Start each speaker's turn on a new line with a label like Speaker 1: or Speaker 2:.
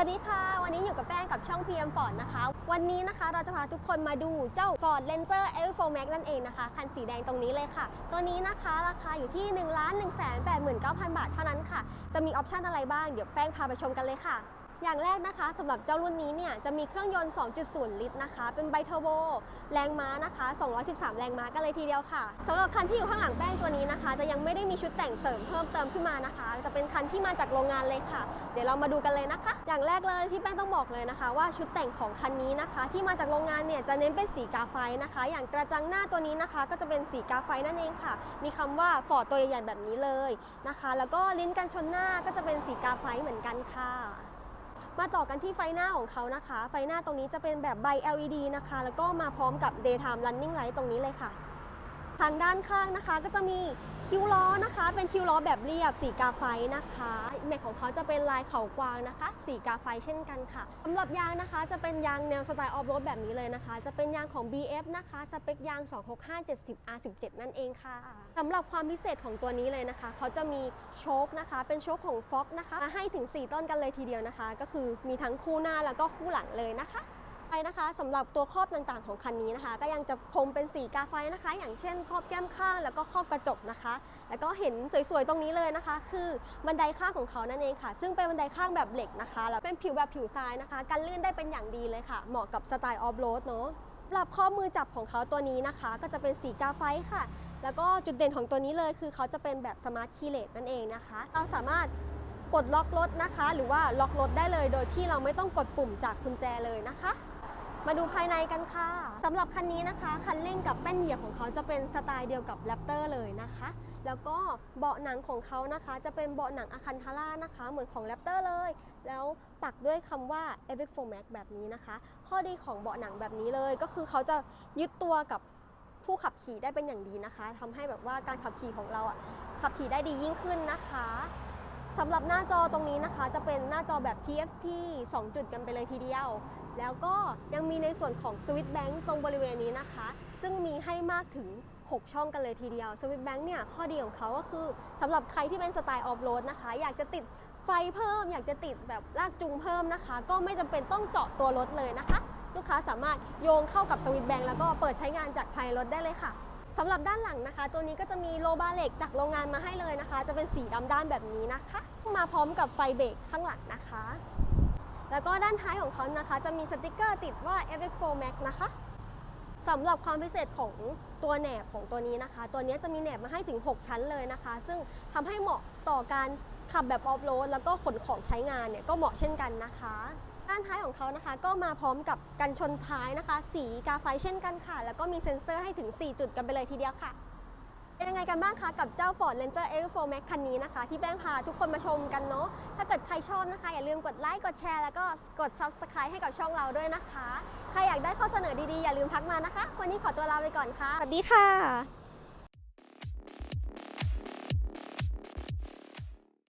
Speaker 1: วัสดีค่ะ วันนี้อยู่กับแป้งกับช่อง PM Ford นะคะ วันนี้นะคะเราจะพาทุกคนมาดูเจ้า Ford Ranger L4 Max นั่นเองนะคะ คันสีแดงตรงนี้เลยค่ะ ตัวนี้นะคะราคาอยู่ที่ 1 1 8 9 0 0 0 บาทเท่านั้นค่ะ จะมีออปชันอะไรบ้าง เดี๋ยวแป้งพาไปชมกันเลยค่ะ อย่างแรกนะคะสำหรับเจ้ารุ่นนี้เนี่ยจะมีเครื่องยนต์ 2.0 ลิตรนะคะ เป็นไบเทอร์โบ แรงม้านะคะ 213 แรงม้ากันเลยทีเดียวค่ะสำหรับคันที่อยู่ข้างหลังแป้งตัวนี้นะคะ จะยังไม่ได้มีชุดแต่งเสริมเพิ่มเติมขึ้นมานะคะ จะเป็นคันที่มาจากโรงงานเลยค่ะ เดี๋ยวเรามาดูกันเลยนะคะ อย่างแรกเลยที่แป้งต้องบอกเลยนะคะ ว่าชุดแต่งของคันนี้นะคะ ที่มาจากโรงงานเนี่ยจะเน้นเป็นสีกาไฟนะคะ อย่างกระจังหน้าตัวนี้นะคะ ก็จะเป็นสีกาไฟนั่นเองค่ะ มีคำว่าฟอร์ดตัวใหญ่ๆแบบนี้เลยนะคะ แล้วก็ลิ้นกันชนหน้าก็จะเป็นสีกาไฟเหมือนกันค่ะ มาต่อกันที่ไฟหน้าของเขานะคะ ไฟหน้าตรงนี้จะเป็นแบบใบ LED นะคะ แล้วก็มาพร้อมกับ daytime running light ตรงนี้เลยค่ะ ทางด้านข้างนะคะ ก็จะมีคิ้วล้อนะคะ เป็นคิ้วล้อแบบเรียบสีกาไฟนะคะแม็กของเขาจะเป็นลายเขากวางนะคะ สีกาไฟเช่นกันค่ะสำหรับยางนะคะจะเป็นยางแนวสไตล์ออฟโรดแบบนี้เลยนะคะ จะเป็นยางของ BF นะคะสเปคยาง 26570 R17 นั่นเองค่ะสำหรับความพิเศษของตัวนี้เลยนะคะ เขาจะมีโชคนะคะ เป็นโชคของ Fox นะคะมาให้ถึง 4 ต้นกันเลยทีเดียวนะคะ ก็คือมีทั้งคู่หน้าแล้วก็คู่หลังเลยนะคะ ไปนะคะสำหรับตัวครอบต่างๆ ของคันนี้นะคะ ก็ยังจะคงเป็นสีกาไฟนะคะ อย่างเช่น ครอบแก้มข้างแล้วก็ครอบกระจกนะคะ แล้วก็เห็นสวยๆตรงนี้เลยนะคะ คือบันไดข้างของเขานั่นเองค่ะ ซึ่งเป็นบันไดข้างแบบเหล็กนะคะแล้วเป็นผิวแบบผิวทรายนะคะกันลื่นได้เป็นอย่างดีเลยค่ะ เหมาะกับสไตล์ออฟโรดเนาะสำหรับข้อมือจับของเขาตัวนี้นะคะ ก็จะเป็นสีกาไฟค่ะ แล้วก็จุดเด่นของตัวนี้เลยคือเขาจะเป็นแบบสมาร์ทคีย์เลสนั่นเองนะคะ เราสามารถปลดล็อกรถนะคะ หรือว่าล็อกรถได้เลยโดยที่เราไม่ต้องกดปุ่มจากกุญแจเลยนะคะ มาดูภายในกันค่ะสำหรับคันนี้นะคะ คันเร่งกับแป้นเหยียบของเขาจะเป็นสไตล์เดียวกับแรปเตอร์เลยนะคะ แล้วก็เบาะหนังของเขานะคะ จะเป็นเบาะหนังอะคันทาร่านะคะ เหมือนของแรปเตอร์เลย แล้วปักด้วยคำว่า e v i c 4 Max แบบนี้นะคะ ข้อดีของเบาะหนังแบบนี้เลย ก็คือเขาจะยึดตัวกับผู้ขับขี่ได้เป็นอย่างดีนะคะทำให้แบบว่าการขับขี่ของเราอะขับขี่ได้ดียิ่งขึ้นนะคะสำหรับหน้าจอตรงนี้นะคะ จะเป็นหน้าจอแบบ TFT 2 จุดกันไปเลยทีเดียว แล้วก็ยังมีในส่วนของสวิตแบงค์ตรงบริเวณนี้นะคะ ซึ่งมีให้มากถึง 6 ช่องกันเลยทีเดียวสวิตแบงค์เนี่ยข้อดีของเขาก็คือสำหรับใครที่เป็นสไตล์ออฟโรดนะคะ อยากจะติดไฟเพิ่ม อยากจะติดแบบลากจูงเพิ่มนะคะ ก็ไม่จำเป็นต้องเจาะตัวรถเลยนะคะ ลูกค้าสามารถโยงเข้ากับสวิตแบงค์แล้วก็เปิดใช้งานจากภายในรถได้เลยค่ะสำหรับด้านหลังนะคะ ตัวนี้ก็จะมีโลบาเหล็กจากโรงงานมาให้เลยนะคะ จะเป็นสีดำด้านแบบนี้นะคะ มาพร้อมกับไฟเบรกข้างหลังนะคะ แล้วก็ด้านท้ายของเขานะคะ จะมีสติกเกอร์ติดว่า f x 4 Max นะคะสำหรับความพิเศษของตัวแหนบของตัวนี้นะคะ ตัวนี้จะมีแหนบมาให้ถึง 6 ชั้นเลยนะคะ ซึ่งทำให้เหมาะต่อการขับแบบออฟโรดแล้วก็ขนของใช้งานเนี่ยก็เหมาะเช่นกันนะคะ ด้านท้ายของเขานะคะ ก็มาพร้อมกับกันชนท้ายนะคะ สีกาไฟเช่นกันค่ะ แล้วก็มีเซ็นเซอร์ให้ถึง 4 จุดกันไปเลยทีเดียวค่ะ เป็นยังไงกันบ้างคะกับเจ้า Ford Ranger Evo 4 Max คันนี้นะคะ ที่แป้งพาทุกคนมาชมกันเนาะถ้าเกิดใครชอบนะคะ อย่าลืมกดไลค์กดแชร์แล้วก็กด Subscribe ให้กับช่องเราด้วยนะคะ ใครอยากได้ข้อเสนอดีๆ อย่าลืมทักมานะคะ วันนี้ขอตัวลาไปก่อนค่ะ สวัสดีค่ะ